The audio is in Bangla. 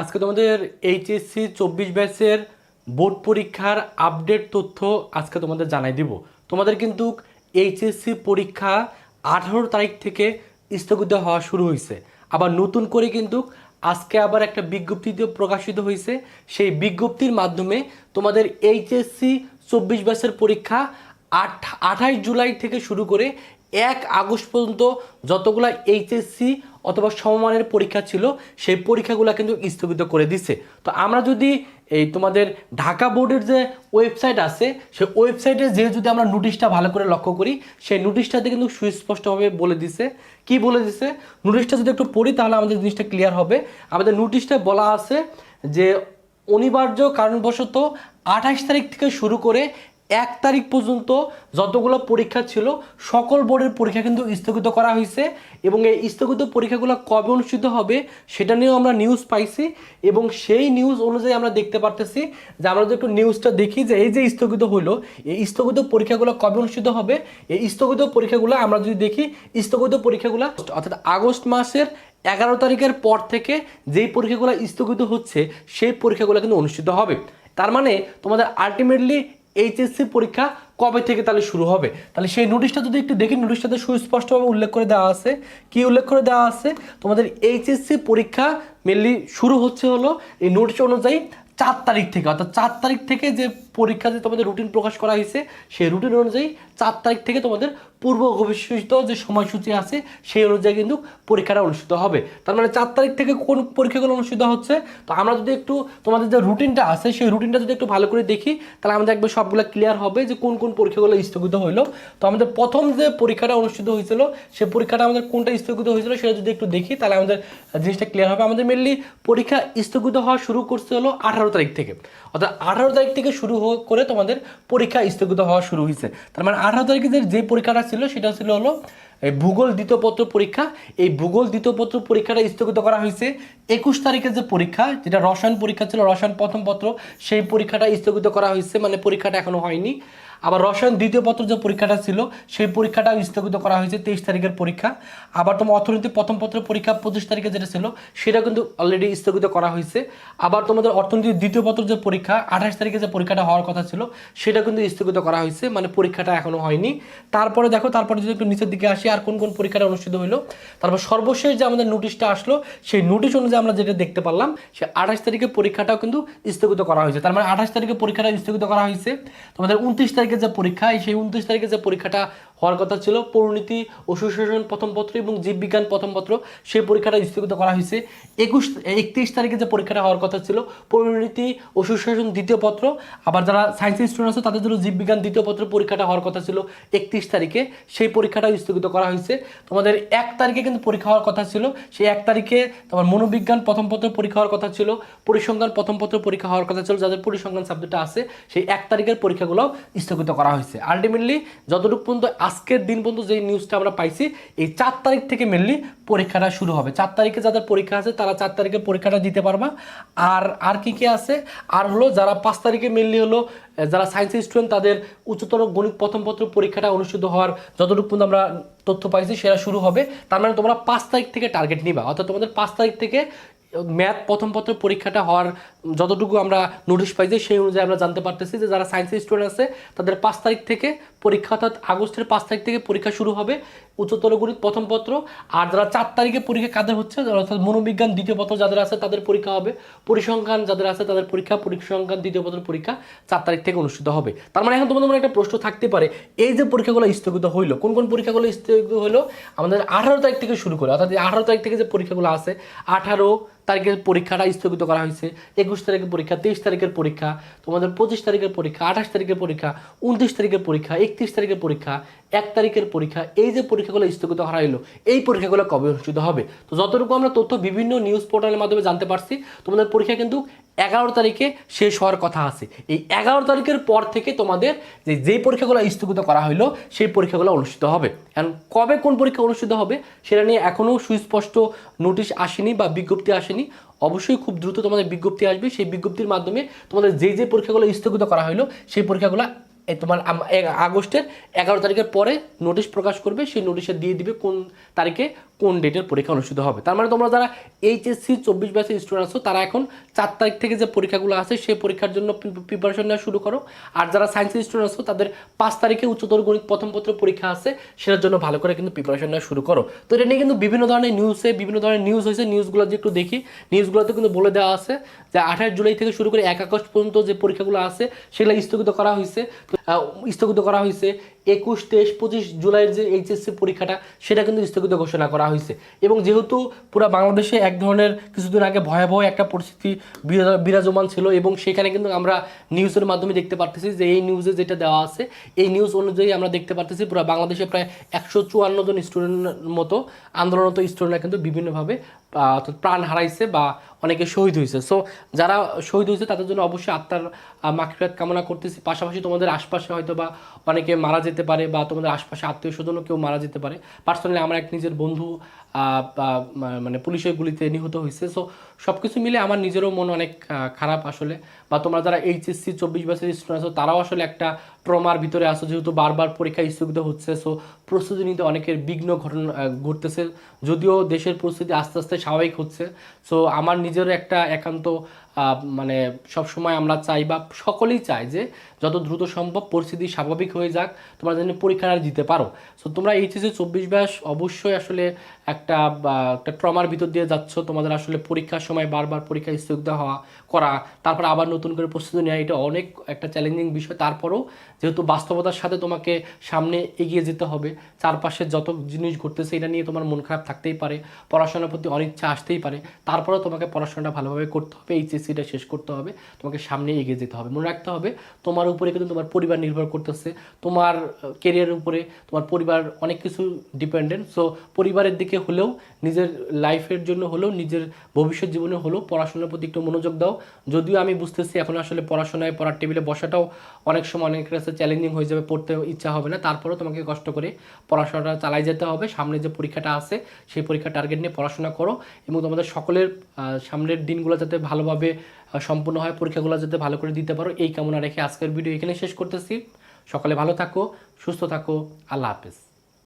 আজকে তোমাদের এইচএসসি চব্বিশ ব্যাচের বোর্ড পরীক্ষার আপডেট তথ্য আজকে তোমাদের জানাই দিব। তোমাদের কিন্তু এইচএসসি পরীক্ষা আঠারো তারিখ থেকে স্থগিত হওয়া শুরু হয়েছে। আবার নতুন করে কিন্তু আজকে আবার একটা বিজ্ঞপ্তিতে প্রকাশিত হয়েছে। সেই বিজ্ঞপ্তির মাধ্যমে তোমাদের এইচএসসি চব্বিশ ব্যাচের পরীক্ষা আট, আঠাশ জুলাই থেকে শুরু করে এক আগস্ট পর্যন্ত যতগুলা এইচএসসি অথবা সমমানের পরীক্ষা ছিল, সেই পরীক্ষাগুলো কিন্তু স্থগিত করে দিছে। তো আমরা যদি এই তোমাদের ঢাকা বোর্ডের যে ওয়েবসাইট আছে, সেই ওয়েবসাইটে যে যদি আমরা নোটিশটা ভালো করে লক্ষ্য করি, সেই নোটিশটাতে কিন্তু সুস্পষ্টভাবে বলে দিছে। কি বলে দিছে? নোটিশটা যদি একটু পড়ি, তাহলে আমাদের জিনিসটা ক্লিয়ার হবে। আমাদের নোটিশটা বলা আছে যে অনিবার্য কারণবশত আঠাশ তারিখ থেকে শুরু করে এক তারিখ পর্যন্ত যতগুলো পরীক্ষা ছিল, সকল বোর্ডের পরীক্ষা কিন্তু স্থগিত করা হয়েছে এবং এই স্থগিত পরীক্ষাগুলো কবে অনুষ্ঠিত হবে সেটা নিয়েও আমরা নিউজ পাইছি এবং সেই নিউজ অনুযায়ী আমরা দেখতে পারতেছি যে আমরা যদি একটু নিউজটা দেখি যে এই যে স্থগিত হইল, এই স্থগিত পরীক্ষাগুলো কবে অনুষ্ঠিত হবে? এই স্থগিত পরীক্ষাগুলো আমরা যদি দেখি, স্থগিত পরীক্ষাগুলো অর্থাৎ আগস্ট মাসের এগারো তারিখের পর থেকে যেই পরীক্ষাগুলো স্থগিত হচ্ছে, সেই পরীক্ষাগুলো কিন্তু অনুষ্ঠিত হবে। তার মানে তোমাদের আলটিমেটলি এইচএসসি পরীক্ষা কবে থেকে তাহলে শুরু হবে? তাহলে সেই নোটিশটা যদি একটু দেখি নোটিশটাতে সুস্পষ্টভাবে উল্লেখ করে দেওয়া আছে। কি উল্লেখ করে দেওয়া আছে? তোমাদের এইচএসসি পরীক্ষা মেনলি শুরু হচ্ছে হলো এই নোটিশ অনুযায়ী চার তারিখ থেকে, অর্থাৎ চার তারিখ থেকে যে পরীক্ষা যে তোমাদের রুটিন প্রকাশ করা হয়েছে, সেই রুটিন অনুযায়ী চার তারিখ থেকে তোমাদের পূর্ব ঘোষিত যে সময়সূচি আছে, সেই অনুযায়ী কিন্তু পরীক্ষাটা অনুষ্ঠিত হবে। তার মানে চার তারিখ থেকে কোন পরীক্ষাগুলো অনুষ্ঠিত হচ্ছে? তো আমরা যদি একটু তোমাদের যে রুটিনটা আছে, সেই রুটিনটা যদি একটু ভালো করে দেখি, তাহলে আমাদের একবার সবগুলো ক্লিয়ার হবে যে কোন কোন পরীক্ষাগুলো স্থগিত হইল। তো আমাদের প্রথম যে পরীক্ষাটা অনুষ্ঠিত হয়েছিল, সে পরীক্ষাটা আমাদের কোনটা স্থগিত হয়েছিল সেটা যদি একটু দেখি, তাহলে আমাদের জিনিসটা ক্লিয়ার হবে। আমাদের মেনলি পরীক্ষা স্থগিত হওয়া শুরু করতে হলো আঠারো তারিখ থেকে। অর্থাৎ আঠারো তারিখ থেকে শুরু করে তোমাদের পরীক্ষা স্থগিত হওয়া শুরু হয়েছে। তার মানে আঠারো তারিখে যে- পরীক্ষাটা ছিল, সেটা ছিল হলো ভূগোল দ্বিতীয় পত্র পরীক্ষা। এই ভূগোল দ্বিতীয় পত্র পরীক্ষাটা স্থগিত করা হয়েছে একুশ তারিখের যে পরীক্ষা, যেটা রসায়ন পরীক্ষা ছিল, রসায়ন প্রথম পত্র, সেই পরীক্ষাটা স্থগিত করা হয়েছে মানে পরীক্ষাটা এখনও হয়নি। আবার রসায়ন দ্বিতীয় পত্র যে পরীক্ষাটা ছিল, সেই পরীক্ষাটা স্থগিত করা হয়েছে তেইশ তারিখের পরীক্ষা। আবার তোমার অর্থনীতি প্রথম পত্রের পরীক্ষা পঁচিশ তারিখে যেটা ছিল, সেটা কিন্তু অলরেডি স্থগিত করা হয়েছে। আবার তোমাদের অর্থনীতির দ্বিতীয় পত্র যে পরীক্ষা, আঠাশ তারিখে যে পরীক্ষাটা হওয়ার কথা ছিল, সেটা কিন্তু স্থগিত করা হয়েছে মানে পরীক্ষাটা এখনও হয়নি। তারপরে দেখো, তারপরে যদি একটু নিচের দিকে আসি, আর কোন কোন পরীক্ষাটা অনুষ্ঠিত হলো? তারপর সর্বশেষ যে আমাদের নোটিশটা আসলো, সেই নোটিশ অনুযায়ী আমরা যেটা দেখতে পারলাম, সে আঠাশ তারিখে পরীক্ষাটাও কিন্তু স্থগিত করা হয়েছে। তার মানে আঠাশ তারিখে পরীক্ষাটা স্থগিত করা হয়েছে। তোমাদের উনত্রিশ তারিখে যে পরীক্ষা সেই উনত্রিশ তারিখে যে পরীক্ষাটা হওয়ার কথা ছিল পরিণতি ও সুশাসন প্রথম পত্র এবং জীববিজ্ঞান প্রথম পত্র, সেই পরীক্ষাটা স্থগিত করা হয়েছে। একুশ, একত্রিশ তারিখে যে পরীক্ষাটা হওয়ার কথা ছিল পরিণতি ও সুশাসন দ্বিতীয় পত্র, আবার যারা সায়েন্সের স্টুডেন্ট আছে, তাদের জন্য জীববিজ্ঞান দ্বিতীয় পত্র পরীক্ষাটা হওয়ার কথা ছিল, একত্রিশ তারিখে। সেই পরীক্ষাটাও স্থগিত করা হয়েছে। তোমাদের এক তারিখে কিন্তু পরীক্ষা হওয়ার কথা ছিল, সেই এক তারিখে তোমার মনোবিজ্ঞান প্রথম পত্র পরীক্ষা হওয়ার কথা ছিল, পরিসংখ্যান প্রথম পত্র পরীক্ষা হওয়ার কথা ছিল, যাদের পরিসংখ্যান সাবজেক্টটা আছে, সেই এক তারিখের পরীক্ষাগুলো স্থগিত করা হয়েছে। আলটিমেটলি যতটুকু পর্যন্ত আজকের দিন পর্যন্ত যে নিউজটা আমরা পাইছি, এই চার তারিখ থেকে মেনলি পরীক্ষাটা শুরু হবে। চার তারিখে যাদের পরীক্ষা আছে, তারা চার তারিখে পরীক্ষাটা দিতে পারবা। আর আর কি কি আছে? আর হলো যারা পাঁচ তারিখে মেনলি হলো যারা সায়েন্সের স্টুডেন্ট তাদের উচ্চতর গণিত প্রথম পত্র পরীক্ষাটা অনুষ্ঠিত হওয়ার যতটুকু পর্যন্ত আমরা তথ্য পাইছি, সেটা শুরু হবে। তার মানে তোমরা পাঁচ তারিখ থেকে টার্গেট নিবা। অর্থাৎ তোমাদের পাঁচ তারিখ থেকে ম্যাথ প্রথম পত্র পরীক্ষাটা হওয়ার যতটুকু আমরা নোটিশ পাইছি সেই অনুযায়ী আমরা জানতে পারতেছি যে যারা সায়েন্সের স্টুডেন্ট আছে, তাদের পাঁচ তারিখ থেকে পরীক্ষা, অর্থাৎ আগস্টের পাঁচ তারিখ থেকে পরীক্ষা শুরু হবে উচ্চতর গণিত প্রথম পত্র। আর যারা চার তারিখে পরীক্ষা কাদের হচ্ছে অর্থাৎ মনোবিজ্ঞান দ্বিতীয় পত্র যাদের আছে, তাদের পরীক্ষা হবে। পরিসংখ্যান যাদের আছে, তাদের পরীক্ষা, পরিসংখ্যান দ্বিতীয় পত্র পরীক্ষা চার তারিখ থেকে অনুষ্ঠিত হবে। তার মানে এখন তোমাদের মনে একটা প্রশ্ন থাকতে পারে, এই যে পরীক্ষাগুলো স্থগিত হইল, কোন কোন পরীক্ষাগুলো স্থগিত হলো আমাদের আঠারো তারিখ থেকে শুরু করে, অর্থাৎ আঠারো তারিখ থেকে যে পরীক্ষাগুলো আছে, আঠারো তারিখের পরীক্ষাটা স্থগিত করা হয়েছে একুশ তারিখের পরীক্ষা, তেইশ তারিখের পরীক্ষা, তোমাদের পঁচিশ তারিখের পরীক্ষা, আঠাশ তারিখের পরীক্ষা, উনত্রিশ তারিখের পরীক্ষা, একত্রিশ তারিখের পরীক্ষা, এক তারিখের পরীক্ষা, এই যে পরীক্ষাগুলো স্থগিত করা হলো, এই পরীক্ষাগুলো কবে অনুষ্ঠিত হবে? তো যতটুকু আমরা তথ্য বিভিন্ন নিউজ পোর্টালের মাধ্যমে জানতে পারছি, তোমাদের পরীক্ষা কিন্তু এগারো তারিখে শেষ হওয়ার কথা আছে। এই এগারো তারিখের পর থেকে তোমাদের যে যেই পরীক্ষাগুলো স্থগিত করা হলো, সেই পরীক্ষাগুলো অনুষ্ঠিত হবে। এখন কবে কোন পরীক্ষা অনুষ্ঠিত হবে, সেটা নিয়ে এখনও সুস্পষ্ট নোটিশ আসেনি বা বিজ্ঞপ্তি আসেনি। অবশ্যই খুব দ্রুত তোমাদের বিজ্ঞপ্তি আসবে। সেই বিজ্ঞপ্তির মাধ্যমে তোমাদের যে যে পরীক্ষাগুলো স্থগিত করা হলো সেই পরীক্ষাগুলো তোমার আগস্টের এগারো তারিখের পরে নোটিশ প্রকাশ করবে। সেই নোটিশে দিয়ে দিবে কোন তারিখে কোন ডেটের পরীক্ষা অনুষ্ঠিত হবে? তার মানে তোমরা যারা এইচএসসি চব্বিশ ব্যাচের স্টুডেন্ট আছো তারা এখন চার তারিখ থেকে যে পরীক্ষাগুলো আছে সেই পরীক্ষার জন্য প্রিপারেশন নেওয়া শুরু করো। আর যারা সায়েন্সের স্টুডেন্ট আছো তাদের পাঁচ তারিখে উচ্চতর গণিত প্রথম পত্র পরীক্ষা আছে সেটার জন্য ভালো করে কিন্তু প্রিপারেশন নেওয়া শুরু করো। তো এটা নিয়ে কিন্তু বিভিন্ন ধরনের নিউজে বিভিন্ন ধরনের নিউজ হয়েছে। নিউজগুলো যে একটু দেখি নিউজগুলোতে কিন্তু বলে দেওয়া আছে যে আঠাশ জুলাই থেকে শুরু করে এক আগস্ট পর্যন্ত যে পরীক্ষাগুলো আছে সেগুলো স্থগিত করা হয়েছে। তো, স্থগিত করা হয়েছে। একুশ, তেইশ, পঁচিশ জুলাইয়ের যে এইচএসসি পরীক্ষাটা, সেটা কিন্তু স্থগিত ঘোষণা করা হয়েছে। এবং যেহেতু পুরো বাংলাদেশে এক ধরনের কিছুদিন আগে ভয়াবহ একটা পরিস্থিতি বিরা- বিরাজমান ছিল এবং সেখানে কিন্তু আমরা নিউজের মাধ্যমে দেখতে পারতেছি যে এই নিউজে যেটা দেওয়া আছে, এই নিউজ অনুযায়ী আমরা দেখতে পারতেছি পুরো বাংলাদেশে প্রায় একশো চুয়ান্ন জন স্টুডেন্টের মতো আন্দোলনরত স্টুডেন্টরা কিন্তু বিভিন্নভাবে প্রাণ হারাইছে বা অনেকে শহীদ হয়েছে। সো যারা শহীদ হয়েছে, তাদের জন্য অবশ্যই আত্মার মাকফিরাত কামনা করতেছি। পাশাপাশি তোমাদের আশপাশে হয়তো বা অনেকে মারা যেতে পারে বা তোমাদের আশপাশে আত্মীয় স্বজনও কেউ মারা যেতে পারে। পার্সোনালি আমার এক নিজের বন্ধু মানে পুলিশের গুলিতে নিহত হয়েছে। সো সব কিছু মিলে আমার নিজেরও মন অনেক খারাপ আসলে। বা তোমরা যারা এইচএসসি চব্বিশ বছরের স্টুডেন্ট আছো, তারাও আসলে একটা ট্রমার ভিতরে আসো যেহেতু বারবার পরীক্ষা স্থগিত হচ্ছে। সো প্রস্তুতি নিতে অনেকের বিঘ্ন ঘটনা ঘটতেছে। যদিও দেশের পরিস্থিতি আস্তে আস্তে স্বাভাবিক হচ্ছে। সো আমার নিজেরও একটা একান্ত মানে সব সময় আমরা চাই বা সকলেই চাই যে যত দ্রুত সম্ভব পরিস্থিতি স্বাভাবিক হয়ে যাক, তোমরা যেন পরীক্ষাটা দিতে পারো। সো তোমরা এইচএসসি চব্বিশ ব্যাস অবশ্যই আসলে একটা একটা ট্রমার ভিতর দিয়ে যাচ্ছ, তোমাদের আসলে পরীক্ষার সময় বারবার পরীক্ষা স্থগিত হওয়া করা, তারপর আবার নতুন করে প্রস্তুতি নেওয়া, এটা অনেক একটা চ্যালেঞ্জিং বিষয়। তারপরও যেহেতু বাস্তবতার সাথে তোমাকে সামনে এগিয়ে যেতে হবে, চারপাশে যত জিনিস ঘটতেছে এটা নিয়ে তোমার মন খারাপ থাকতেই পারে, পড়াশোনার প্রতি অনিচ্ছা আসতেই পারে, তারপরেও তোমাকে পড়াশোনাটা ভালোভাবে করতে হবে এইচএসসিটা শেষ করতে হবে, তোমাকে সামনে এগিয়ে যেতে হবে। মনে রাখতে হবে, তোমার উপরে কিন্তু তোমার পরিবার নির্ভর করতেছে, তোমার কেরিয়ারের উপরে তোমার পরিবার অনেক কিছু ডিপেন্ডেন্ট সো পরিবারের দিকে হলেও, নিজের লাইফের জন্য হলেও, নিজের ভবিষ্যৎ জীবনে হলেও পড়াশোনার প্রতি একটু মনোযোগ দাও। যদিও আমি বুঝতেছি এখন আসলে পড়াশোনায়, পড়ার টেবিলে বসাটাও অনেক সময় অনেক কাছে চ্যালেঞ্জিং হয়ে যাবে, পড়তে ইচ্ছা হবে না। তারপরেও তোমাকে কষ্ট করে পড়াশোনাটা চালাই যেতে হবে। সামনে যে পরীক্ষাটা আছে, সেই পরীক্ষা টার্গেট নিয়ে পড়াশোনা করো এবং তোমাদের সকলের সামনের দিনগুলো যাতে ভালোভাবে সম্পূর্ণ হয় পরীক্ষাগুলো যাতে ভালো করে দিতে পারো, এই কামনা রেখে আজকের ভিডিও এখানে শেষ করতেছি। সকালে ভালো থাকো, সুস্থ থাকো, আল্লাহ হাফেজ।